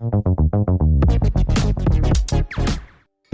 Thank you.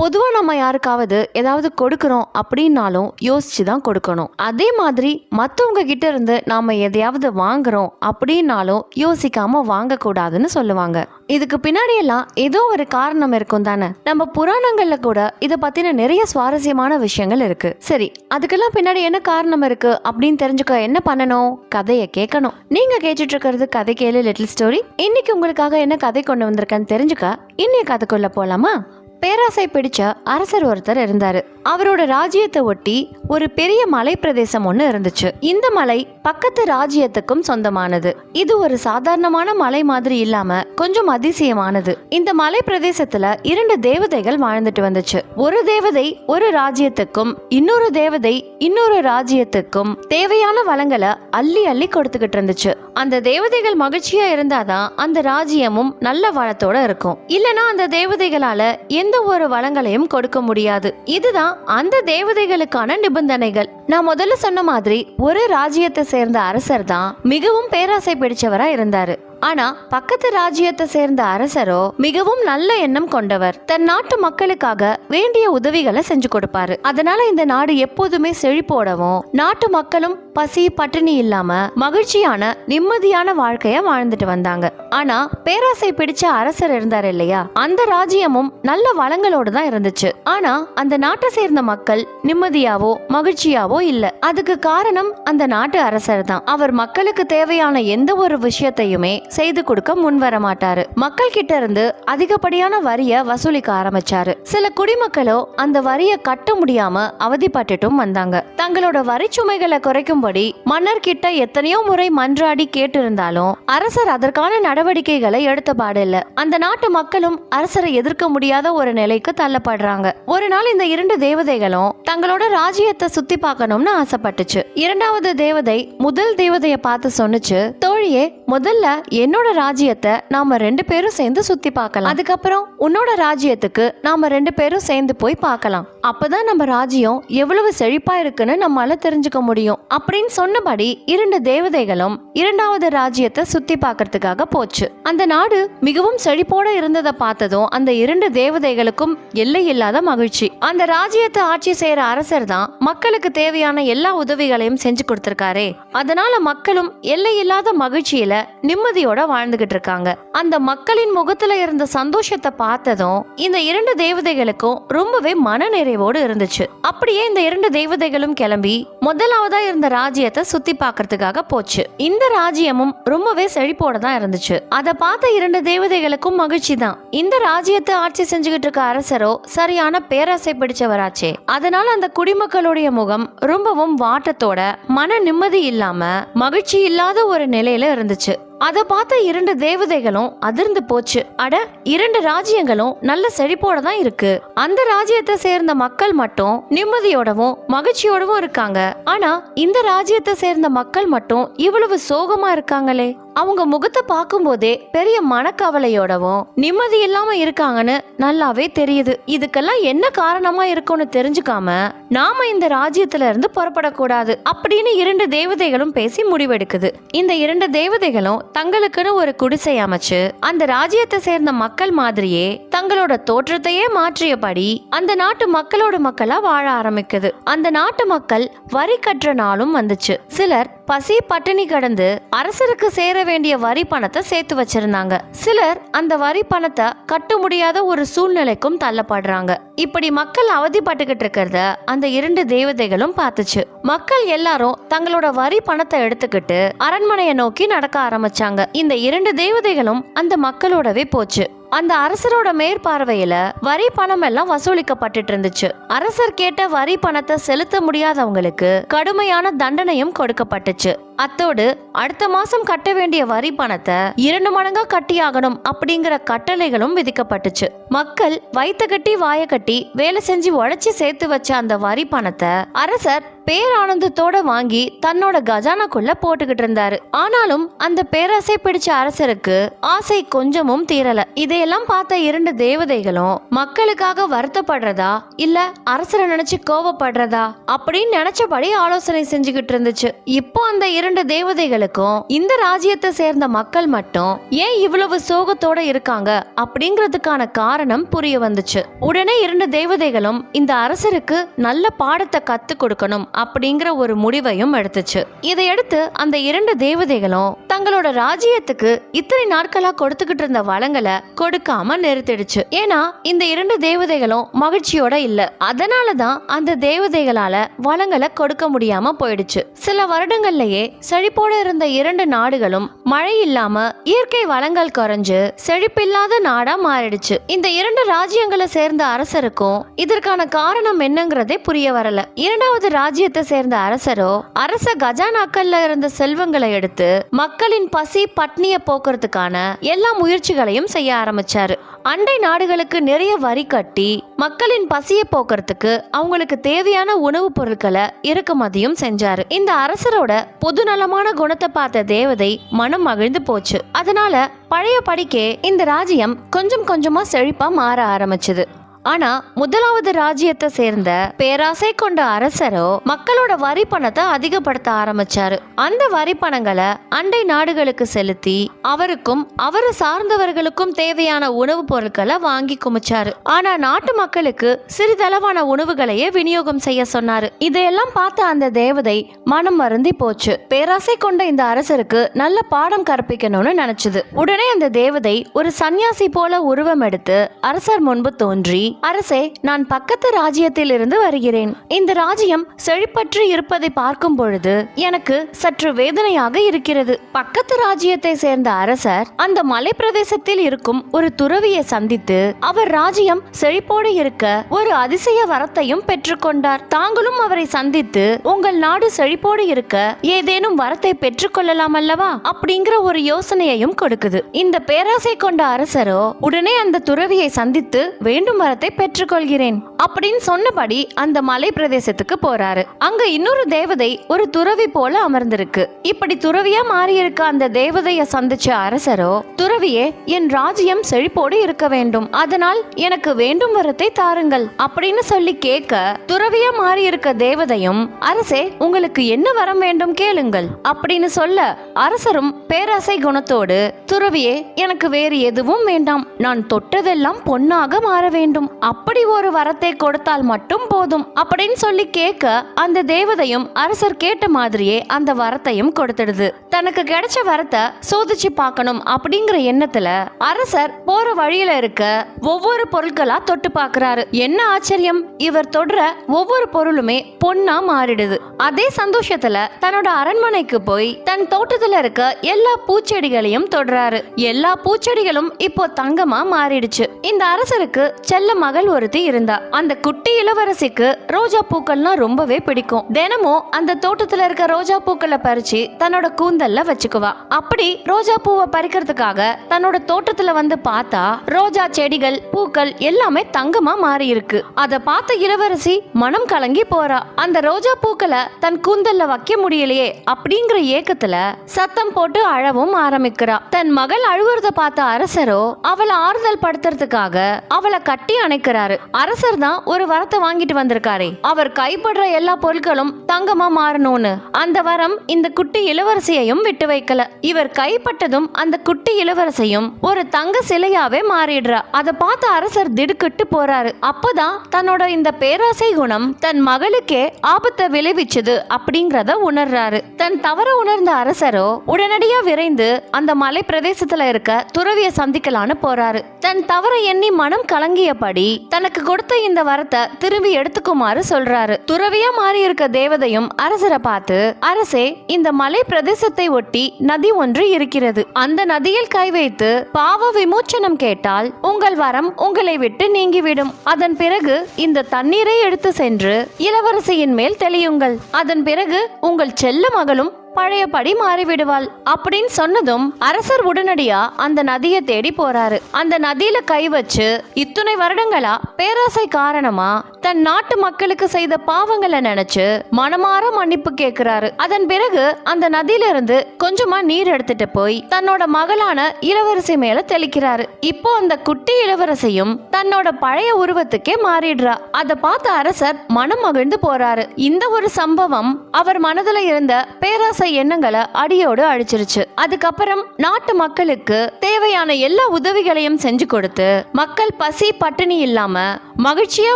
பொதுவாக நம்ம யாருக்காவது ஏதாவது கொடுக்குறோம் அப்படின்னாலும் யோசிச்சு தான் கொடுக்கணும். அதே மாதிரி மற்றவங்க கிட்ட இருந்து நாம் எதையாவது வாங்குறோம் அப்படின்னாலும் யோசிக்காம வாங்கக்கூடாதுன்னு சொல்லுவாங்க. இதுக்கு பின்னாடியெல்லாம் ஏதோ ஒரு காரணம் இருக்கும் தானே. நம்ம புராணங்கள்ல கூட இதை பத்தின நிறைய சுவாரஸ்யமான விஷயங்கள் இருக்கு. சரி அதுக்கெல்லாம் பின்னாடி என்ன காரணம் இருக்கு அப்படின்னு தெரிஞ்சுக்க என்ன பண்ணணும்? கதையை கேட்கணும். நீங்க கேட்டுட்டு இருக்கிறது கதை கேளு லிட்டில் ஸ்டோரி இன்னைக்கு உங்களுக்காக என்ன கதை கொண்டு வந்திருக்கேன்னு தெரிஞ்சுக்க இன்னைய கதைக்குள்ள போலாமா? பேராசை பிடிச்ச அரசர் ஒருத்தர் இருந்தாரு. அவரோட ராஜ்யத்தை ஒட்டி ஒரு பெரிய மலை பிரதேசம் ஒன்று இருந்துச்சு. இந்த மலை பக்கத்து ராஜ்யத்துக்கும் சொந்தமானது. இது ஒரு சாதாரணமான மலை மாதிரி இல்லாம கொஞ்சம் அதிசயமானது. இந்த மலை பிரதேசத்துல இரண்டு தேவதைகள் வாழ்ந்துட்டு வந்துச்சு. ஒரு தேவதை ஒரு ராஜ்யத்துக்கும் இன்னொரு தேவதை இன்னொரு ராஜ்யத்துக்கும் தேவையான வளங்களை அள்ளி அள்ளி கொடுத்துக்கிட்டு இருந்துச்சு. அந்த தேவதைகள் மகிழ்ச்சியா இருந்தாதான் அந்த ராஜ்யமும் நல்ல வளத்தோட இருக்கும். இல்லனா அந்த தேவதைகளால எந்த ஒரு வளங்களையும் கொடுக்க முடியாது. இதுதான் அந்த தேவதைகளுக்கான நிபந்தனைகள். நான் முதல்ல சொன்ன மாதிரி ஒரு ராஜ்யத்தை சேர்ந்த அரசர் தான் மிகவும் பேராசை பிடிச்சவரா இருந்தாரு. ஆனா பக்கத்து ராஜ்யத்தை சேர்ந்த அரசரோ மிகவும் நல்ல எண்ணம் கொண்டவர். தன் நாட்டு மக்களுக்காக வேண்டிய உதவிகளை செஞ்சு கொடுப்பாரு. அதனால இந்த நாடு எப்போதுமே செழிப்போடவும் நாட்டு மக்களும் பசி பட்டினி இல்லாம மகிழ்ச்சியான நிம்மதியான வாழ்க்கைய வாழ்ந்துட்டு வந்தாங்க. ஆனா பேராசை பிடிச்ச அரசர் இருந்தார் இல்லையா? அந்த ராஜ்யமும் நல்ல வளங்களோட தான் இருந்துச்சு. ஆனா அந்த நாட்டை சேர்ந்த மக்கள் நிம்மதியாவோ மகிழ்ச்சியாவோ இல்ல. அதுக்கு காரணம் அந்த நாட்டு அரசர் தான். அவர் மக்களுக்கு தேவையான எந்த ஒரு விஷயத்தையுமே செய்து கொடுக்க முன் வர மாட்டாரு மக்கள் கிட்ட இருந்து அதிகப்படியான வரிய வசூலிக்க ஆரம்பிச்சாரு. சில குடிமக்களோ அந்த வரிய கட்ட முடியாம அவதிப்பட்டுட்டும் வந்தாங்க. தங்களோட வரி சுமைகளை குறைக்கும்படி மன்னர் கிட்ட எத்தனையோ முறை மன்றாடி கேட்டிருந்தாலும் அரசர் அதற்கான நடவடிக்கைகளை எடுத்த பாடில்ல. அந்த நாட்டு மக்களும் அரசரை எதிர்க்க முடியாத ஒரு நிலைக்கு தள்ளப்படுறாங்க. ஒரு நாள் இந்த இரண்டு தேவதைகளும் தங்களோட ராஜ்யத்தை சுத்தி பார்க்கணும்னு ஆசைப்பட்டுச்சு. இரண்டாவது தேவதை முதல் தேவதைய பார்த்து சொன்னுச்சு தோழியே முதல்ல என்னோட ராஜ்யத்தை நாம ரெண்டு பேரும் சேர்ந்து சுத்தி பார்க்கலாம். அதுக்கப்புறம் உன்னோட ராஜ்யத்துக்கு நாம ரெண்டு பேரும் சேர்ந்து போய் பார்க்கலாம். அப்பதான் நம்ம ராஜ்யம் எவ்வளவு செழிப்பா இருக்குன்னு நம்மளால தெரிஞ்சுக்க முடியும். அப்படின்னு சொன்னபடி இரண்டு தேவதைகளும் இரண்டாவது ராஜ்யத்தை சுத்தி பார்க்கறதுக்காக போச்சு. அந்த நாடு மிகவும் செழிப்போட இருந்ததை பார்த்ததும் அந்த இரண்டு தேவதைகளுக்கும் எல்லை இல்லாத மகிழ்ச்சி. அந்த ராஜ்யத்தை ஆட்சி செய்யற அரசர் தான் மக்களுக்கு தேவையான எல்லா உதவிகளையும் செஞ்சு கொடுத்திருக்காரே. அதனால மக்களும் எல்லை இல்லாத மகிழ்ச்சியில நிம்மதியோட வாழ்ந்துகிட்டு இருக்காங்க. அந்த மக்களின் முகத்துல இருந்த சந்தோஷத்தை பார்த்ததும் இந்த இரண்டு தேவதைகளுக்கும் ரொம்பவே மன நிறைவோடு இருந்துச்சு. அப்படியே இந்த இரண்டு தேவதைகளும் கிளம்பி முதலாவதா இருந்த ராஜ்யத்தை சுத்தி பார்க்கறதுக்காக போச்சு. இந்த ராஜ்யமும் ரொம்பவே செழிப்போட தான் இருந்துச்சு. அதை பார்த்த இரண்டு தேவதைகளுக்கும் மகிழ்ச்சி தான். இந்த ராஜ்யத்தை ஆட்சி செஞ்சுக்கிட்டு இருக்க அரசரோ சரியான பேராசை பிடிச்சவராச்சே. அதனால அந்த குடிமக்களுடைய முகம் ரொம்பவும் வாட்டத்தோட மன நிம்மதி இல்லாம மகிழ்ச்சி இல்லாத ஒரு நிலையில இருந்துச்சு. அதை பார்த்த இரண்டு தேவதைகளும் அதிர்ந்து போச்சு. அட இரண்டு ராஜ்யங்களும் நல்ல செழிப்போட தான் இருக்கு. அந்த ராஜ்யத்தை சேர்ந்த மக்கள் மட்டும் நிம்மதியோடவும் மகிழ்ச்சியோடவும் இருக்காங்க. ஆனா இந்த ராஜ்யத்தை சேர்ந்த மக்கள் மட்டும் இவ்வளவு சோகமா இருக்காங்களே. அவங்க முகத்தை பார்க்கும்போதே பெரிய மனக்கவலையோடவும் நிம்மதி இல்லாம இருக்காங்கன்னு நல்லாவே தெரியுது. இதுக்கெல்லாம் என்ன காரணமா இருக்கும்னு தெரிஞ்சுக்காம நாம இந்த ராஜ்யத்துல இருந்து புறப்படக்கூடாது அப்படின்னு இரண்டு தேவதைகளும் பேசி முடிவெடுக்குது. இந்த இரண்டு தேவதைகளும் தங்களுக்குன்னு ஒரு குடிசை அமைச்சு அந்த ராஜ்யத்தை சேர்ந்த மக்கள் மாதிரியே தங்களோட தோற்றத்தையே மாற்றியபடி அந்த நாட்டு மக்களோட மக்களா வாழ ஆரம்பிக்குது. அந்த நாட்டு மக்கள் வரி கட்டுற நாளும் வந்துச்சு. சிலர் பசி பட்டினி கடந்து அரசருக்கு சேர வேண்டிய வரி பணத்தை சேர்த்து வச்சிருந்தாங்க. சிலர் அந்த வரி பணத்தை கட்ட முடியாத ஒரு சூழ்நிலைக்கும் தள்ளப்படுறாங்க. இப்படி மக்கள் அவதிப்பட்டுக்கிட்டு இருக்கிறத அந்த இரண்டு தேவதைகளும் பார்த்துச்சு. மக்கள் எல்லாரும் தங்களோட வரி பணத்தை எடுத்துக்கிட்டு அரண்மனையை நோக்கி நடக்க ஆரம்பிச்சாங்க. இந்த இரண்டு தேவதைகளும் அந்த மக்களோடவே போச்சு. அந்த அரசரோட மேற்பார்வையில வரி பணம் எல்லாம் வசூலிக்கப்பட்டுட்டு இருந்துச்சு அரசர் கேட்ட வரி பணத்தை செலுத்த முடியாதவங்களுக்கு கடுமையான தண்டனையும் கொடுக்கப்பட்டுச்சு. அத்தோடு அடுத்த மாசம் கட்ட வேண்டிய வரி பணத்தை இரண்டு மடங்கா கட்டியாகணும் அப்படிங்கிற கட்டளைகளும் விதிக்கப்பட்டுச்சு. மக்கள் வயித்த கட்டி வாய கட்டி வேலை செஞ்சு உழைச்சி சேர்த்து வச்ச அந்த வரி பணத்தை அரசர் பேரானந்தத்தோட வாங்கி தன்னோட கஜானாக்குள்ள போட்டுக்கிட்டு இருந்தாரு. ஆனாலும் அந்த பேராசை பிடிச்ச அரசருக்கு ஆசை கொஞ்சமும் தீரல. இதையெல்லாம் பார்த்த இரண்டு தேவதைகளும் மக்களுக்காக வருத்தப்படுறதா இல்ல அரசரை நினைச்சு கோவப்படுறதா அப்படின்னு நினைச்சபடி ஆலோசனை செஞ்சுக்கிட்டு இருந்துச்சு. இப்போ அந்த இரண்டு தேவதைகளுக்கும் இந்த ராஜ்யத்தை சேர்ந்த மக்கள் மட்டும் ஏன் இவ்வளவு சோகத்தோட இருக்காங்க அப்படிங்கிறதுக்கான காரணம் புரிய வந்துச்சு. உடனே இரண்டு தேவதைகளும் இந்த அரசருக்கு நல்ல பாடத்தை கத்து கொடுக்கணும் அப்படிங்கிற ஒரு முடிவையும் எடுத்துச்சு. இதையடுத்து அந்த இரண்டு தேவதைகளும் தங்களோட ராஜ்யத்துக்கு இத்தனை நாட்களா கொடுத்துக்கிட்டு இருந்த வளங்களை கொடுக்காம நிறுத்திடுச்சு. ஏன்னா இந்த இரண்டு தேவதைகளும் மகிழ்ச்சியோட இல்ல. அதனாலதான் அந்த தேவதைகளால வளங்களை கொடுக்க முடியாம போயிடுச்சு. சில வருடங்கள்லயே செழிப்போட இருந்த இரண்டு நாடுகளும் மழை இல்லாம இயற்கை வளங்கள் குறைஞ்சு செழிப்பில்லாத நாடா மாறிடுச்சு. இந்த இரண்டு ராஜ்யங்களை சேர்ந்த அரசருக்கும் இதற்கான காரணம் என்னங்கிறதே புரிய வரல. இரண்டாவது ராஜ்யத்தை சேர்ந்த அரசரோ அரச கஜானாக்கள்ல இருந்த செல்வங்களை எடுத்து மக்களின் பசி பட்னிய போக்குறதுக்கான எல்லா முயற்சிகளையும் செய்ய ஆரம்பிச்சாரு. அண்டை நாடுகளுக்கு நிறைய வரி கட்டி மக்களின் பசியை போக்குறதுக்கு அவங்களுக்கு தேவையான உணவுப் பொருட்களை இறக்குமதியும் செஞ்சாரு. இந்த அரசரோட பொதுநலமான குணத்தை பார்த்த தேவதை மனம் மகிழ்ந்து போச்சு. அதனால பழைய படிக்கே இந்த ராஜ்யம் கொஞ்சம் கொஞ்சமா செழிப்பா மாற ஆரம்பிச்சது. ஆனா முதலாவது ராஜ்யத்தை சேர்ந்த பேராசை கொண்ட அரசரோ மக்களோட வரி பணத்தை அதிகப்படுத்த ஆரம்பிச்சாரு. அந்த வரி பணங்களை அண்டை நாடுகளுக்கு செலுத்தி அவருக்கும் அவரை சார்ந்தவர்களுக்கும் தேவையான உணவுப் பொருட்களை வாங்கி குமிச்சாரு. ஆனா நாட்டு மக்களுக்கு சிறிதளவான உணவுகளையே விநியோகம் செய்ய சொன்னாரு. இதையெல்லாம் பார்த்த அந்த தேவதை மனம் வருந்தி போச்சு. பேராசை கொண்ட இந்த அரசருக்கு நல்ல பாடம் கற்பிக்கணும்னு நினைச்சது. உடனே அந்த தேவதை ஒரு சந்நியாசி போல உருவம் எடுத்து அரசர் முன்பு தோன்றி அரசே நான் பக்கத்து ராஜ்யத்தில் இருந்து வருகிறேன். இந்த ராஜ்யம் செழிப்பற்று இருப்பதை பார்க்கும் பொழுது எனக்கு சற்று வேதனையாக இருக்கிறது. பக்கத்து ராஜ்யத்தை சேர்ந்த அரசர் அந்த மலை பிரதேசத்தில் இருக்கும் ஒரு துறவியை சந்தித்து அவர் ராஜ்யம் செழிப்போடு இருக்க ஒரு அதிசய வரத்தையும் பெற்றுக்கொண்டார் தாங்களும் அவரை சந்தித்து உங்கள் நாடு செழிப்போடு இருக்க ஏதேனும் வரத்தை பெற்றுக்கொள்ளலாம் அல்லவா? அப்படிங்கிற ஒரு யோசனையையும் கொடுக்குது. இந்த பேராசை கொண்ட அரசரோ உடனே அந்த துறவியை சந்தித்து வேண்டும் வரத்தை பெற்றுக்கொள்கிறேன் அப்படின்னு சொன்னபடி அந்த மலை பிரதேசத்துக்கு போறாரு. அங்க இன்னொரு தேவதை ஒரு துறவி போல அமர்ந்திருக்கு. இப்படி துறவியா மாறியிருக்க அந்த தேவதைய சந்திச்ச அரசரோ துறவியே என் ராஜ்யம் செழிப்போடு இருக்க வேண்டும். அதனால் எனக்கு வேண்டும் வரத்தை தாருங்கள். அப்படின்னு சொல்லி கேட்க துறவியா மாறி இருக்க தேவதையும் அரசே உங்களுக்கு என்ன வரம் வேண்டும் கேளுங்கள். அப்படின்னு சொல்ல அரசரும் பேராசை குணத்தோடு துறவியே எனக்கு வேறு எதுவும் வேண்டாம். நான் தொட்டதெல்லாம் பொன்னாக மாற வேண்டும். அப்படி ஒரு வரத்தை கொடுத்தால் மட்டும் போதும். அப்படின்னு சொல்லி கேட்க அந்த தேவதையும் அரசர் கேட்ட மாதிரியே அந்த வரத்தையும் கொடுத்துடுது. தனக்கு கிடைச்ச வரத்தை சோதிச்சு பார்க்கணும். அப்படிங்கிற எண்ணத்துல அரசர் போற வழியில இருக்க ஒவ்வொரு பொருட்களா தொட்டு பார்க்கறாரு என்ன ஆச்சரியம்? இவர் தொடுற ஒவ்வொரு பொருளுமே பொன்னா மாறிடுது. அதே சந்தோஷத்துல தன்னோட அரண்மனைக்கு போய் தன் தோட்டத்துல இருக்க எல்லா பூச்செடிகளையும் தொடுறாரு. எல்லா பூச்செடிகளும் இப்போ தங்கமா மாறிடுச்சு. இந்த அரசருக்கு செல்ல மகள் ஒருத்தி இருந்தா. அந்த குட்டி இளவரசிக்கு ரோஜா பூக்கள்னா ரொம்பவே பிடிக்கும். தினமும் அந்த தோட்டத்துல இருக்க ரோஜா பூக்களை பறிச்சு தன்னோட கூந்தல்ல வச்சுக்குவா. அப்படி ரோஜா பூவை பறிக்கிறதுக்காக தன்னோட தோட்டத்துல வந்து பார்த்தா ரோஜா செடிகள் பூக்கள் எல்லாமே தங்கமா மாறி இருக்கு அத பார்த்த இளவரசி மனம் கலங்கி போறா. அந்த ரோஜா பூக்களை தன் கூந்தல்ல வைக்க முடியலையே அப்படிங்கிற ஏக்கத்துல சத்தம் போட்டு அழவும் ஆரம்பிக்கிறா. தன் மகள் அழுவுறத பார்த்த அரசரோ அவளை ஆறுதல் படுத்துறதுக்காக அவளை கட்டி அணைக்கிறாரு. அரசர் தான் ஒரு வரத்தை வாங்கிட்டு வந்திருக்காரே. அவர் கைப்படுற எல்லா பொருட்களும் தங்கமா மாறணும்னு. அந்த வரம் இந்த குட்டி இளவரசியையும் விட்டு வைக்கல. இவர் கைப்பட்டதும் அந்த குட்டி இளவரசையும் ஒரு தங்க சிலையாவே மாறிடுறா. அதை பார்த்த அரசர் திடுக்கிட்டு போறாரு. அப்போதான் தன்னோட இந்த பேராசை குணம் தன் மகளுக்கே ஆபத்தை விளைவிச்சது அப்படிங்கிறத உணர்றாரு. தன் தவற உணர்ந்த அரசரோ உடனடியா விரைந்து அந்த மலை பிரதேசத்துல இருக்க துறவிய சந்திக்கலான்னு போறாரு. தன் தவற எண்ணி மனம் கலங்கியபடி தனக்கு கொடுத்த இந்த வரத்தை திரும்பி எடுத்துக்குமாறு சொல்றாரு. துறவியா மாறி இருக்க தேவதையும் அரசரை பார்த்து அரசே இந்த மலை பிரதேசத்தை ஒட்டி நதி ஒன்று இருக்கிறது. அந்த நதியில் கை வைத்து பாவ விமோச்சனம் கேட்டால் உங்கள் வரம் உங்களை விட்டு நீங்கிவிடும். அதன் பிறகு இந்த தண்ணீரை எடுத்து சென்று இளவரசியின் மேல் தெளியுங்கள். அதன் பிறகு உங்கள் செல்ல மகளும் பழையபடி மாறிவிடுவாள். அப்படின்னு சொன்னதும் அரசர் உடனடியா அந்த நதியை தேடி போறாரு. அந்த நதியில கை வச்சு இத்துணை வருடங்களா பேராசை காரணமா தன் நாட்டு மக்களுக்கு செய்த பாவங்களை நினைச்சு மனமாற மன்னிப்பு கேட்கிறாரு அதன் பிறகு அந்த நதியில இருந்து கொஞ்சமா நீர் எடுத்துட்டு போய் தன்னோட மகளான இளவரசி மேல தெளிக்கிறாரு. இப்போ அந்த குட்டி இளவரசியும் தன்னோட பழைய உருவத்துக்கே மாறிடுறா. அதை பார்த்த அரசர் மனம் மகிழ்ந்து போறாரு. இந்த ஒரு சம்பவம் அவர் மனதுல இருந்த பேராசை எண்ணங்களை அடியோடு அழிச்சிருச்சு. அதுக்கப்புறம் நாட்டு மக்களுக்கு தேவையான எல்லா உதவிகளையும் செஞ்சு கொடுத்து மக்கள் பசி பட்டினி இல்லாம மகிழ்ச்சியா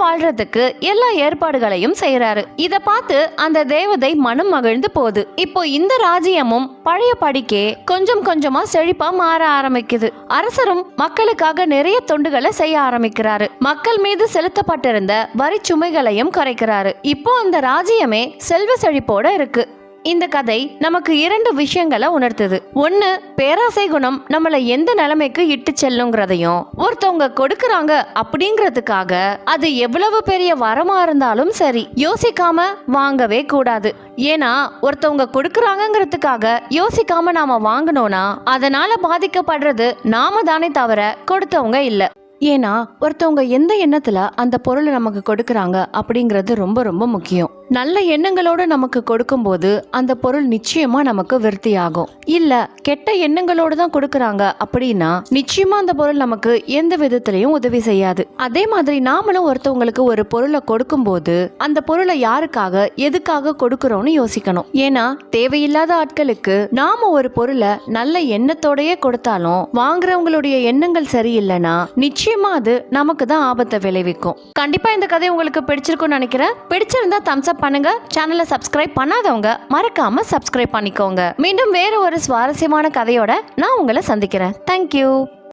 வாழ்றதுக்கு எல்லா ஏற்பாடுகளையும் செய்யறாரு இத பார்த்து அந்த தேவதை மனம் மகிழ்ந்து போகுது. இப்போ இந்த ராஜ்யமும் பழைய படிக்கே கொஞ்சம் கொஞ்சமா செழிப்பா மாற ஆரம்பிக்குது. அரசரும் மக்களுக்காக நிறைய தொண்டுகளை செய்ய ஆரம்பிக்கிறாரு. மக்கள் மீது செலுத்தப்பட்டிருந்த வரி சுமைகளையும் குறைக்கிறாரு. இப்போ அந்த ராஜ்யமே செல்வ செழிப்போட இருக்கு. இந்த கதை நமக்கு இரண்டு விஷயங்களை உணர்த்துது. ஒன்னு பேராசை குணம் நம்மள எந்த நிலைமைக்கு இட்டு செல்லுங்கிறதையும் ஒருத்தவங்க கொடுக்கறாங்க அப்படிங்கிறதுக்காக அது எவ்வளவு பெரிய வரமா இருந்தாலும் சரி யோசிக்காம வாங்கவே கூடாது. ஏன்னா ஒருத்தவங்க கொடுக்கறாங்கிறதுக்காக யோசிக்காம நாம வாங்கினோம்னா அதனால பாதிக்கப்படுறது நாம தானே தவிர கொடுத்தவங்க இல்ல. ஏன்னா ஒருத்தவங்க எந்த எண்ணத்துல அந்த பொருளை நமக்கு கொடுக்கறாங்க அப்படிங்கிறது ரொம்ப ரொம்ப முக்கியம். நல்ல எண்ணங்களோடு நமக்கு கொடுக்கும்போது அந்த பொருள் நிச்சயமா நமக்கு விருத்தியாகும். இல்ல கெட்ட எண்ணங்களோடு தான் கொடுக்கறாங்க அப்படின்னா நிச்சயமா அந்த பொருள் நமக்கு எந்த விதத்திலையும் உதவி செய்யாது. அதே மாதிரி நாமளும் ஒருத்தவங்களுக்கு ஒரு பொருளை கொடுக்கும்போது அந்த பொருளை யாருக்காக எதுக்காக கொடுக்கறோம்னு யோசிக்கணும். ஏன்னா தேவையில்லாத ஆட்களுக்கு நாம ஒரு பொருளை நல்ல எண்ணத்தோடயே கொடுத்தாலும் வாங்குறவங்களுடைய எண்ணங்கள் சரியில்லைன்னா நிச்சயமா அது நமக்கு தான் ஆபத்தை விளைவிக்கும். கண்டிப்பா இந்த கதை உங்களுக்கு பிடிச்சிருக்கும்னு நினைக்கிறேன். பிடிச்சிருந்தா தம்ஸ் அப் பண்ணுங்க. சேனலை சப்ஸ்கிரைப் பண்ணாதவங்க மறக்காம சப்ஸ்கிரைப் பண்ணிக்கோங்க. மீண்டும் வேற ஒரு சுவாரஸ்யமான கதையோட நான் உங்களை சந்திக்கிறேன். தேங்க்யூ